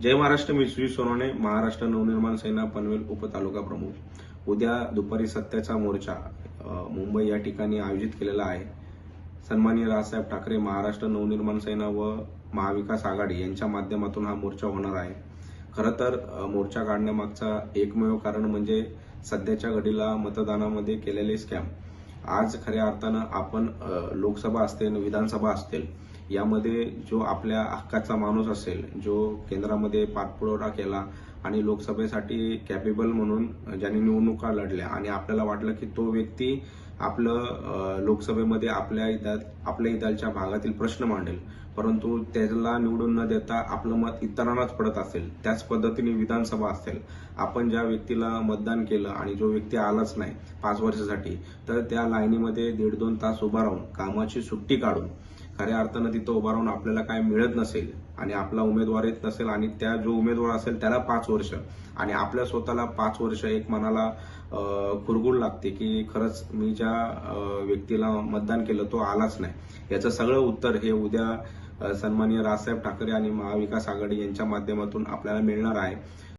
जय महाराष्ट्र मी श्री सोनवणे महाराष्ट्र नवनिर्माण सेना पनवेल उपतालुका प्रमुख. उद्या दुपारी सत्याचा मोर्चा मुंबई या ठिकाणी आयोजित केलेला आहे. सन्माननीय राजसाहेब ठाकरे महाराष्ट्र नवनिर्माण सेना व महाविकास आघाडी यांच्या माध्यमातून हा मोर्चा होणार आहे. खरं तर मोर्चा काढण्यामागचा एकमेव कारण म्हणजे सध्याच्या घडीला मतदानामध्ये केलेले स्कॅम. आज खऱ्या अर्थानं आपण लोकसभा असतील विधानसभा असतील यामध्ये जो आपल्या हक्काचा माणूस असेल जो केंद्रामध्ये पाठपुरवठा केला आणि लोकसभेसाठी कॅपेबल म्हणून ज्यांनी निवडणुका लढल्या. आणि आपल्याला वाटलं की तो व्यक्ती आपलं लोकसभेमध्ये आपल्या इदात आपल्या इदालच्या भागातील प्रश्न मांडेल. परंतु त्याला निवडून न देता आपलं मत इतरांनाच पडत असेल. त्याच पद्धतीने विधानसभा असेल. आपण ज्या व्यक्तीला मतदान केलं आणि जो व्यक्ती आलाच नाही पाच वर्षासाठी तर त्या लाईनीमध्ये दीड दोन तास उभा राहून कामाची सुट्टी काढून खऱ्या अर्थानं तिथं उभा राहून आपल्याला काय मिळत नसेल आणि आपला उमेदवार येत नसेल आणि त्या जो उमेदवार असेल त्याला पाच वर्ष. आणि आपल्या स्वतःला पाच वर्ष एक मनाला अं, लागते की खरंच मी ज्या व्यक्तीला मतदान केलं तो आलाच नाही. याचं सगळं उत्तर हे उद्या सन्माननीय राजसाहेब ठाकरे आणि महाविकास आघाडी यांच्या माध्यमातून आपल्याला मिळणार आहे.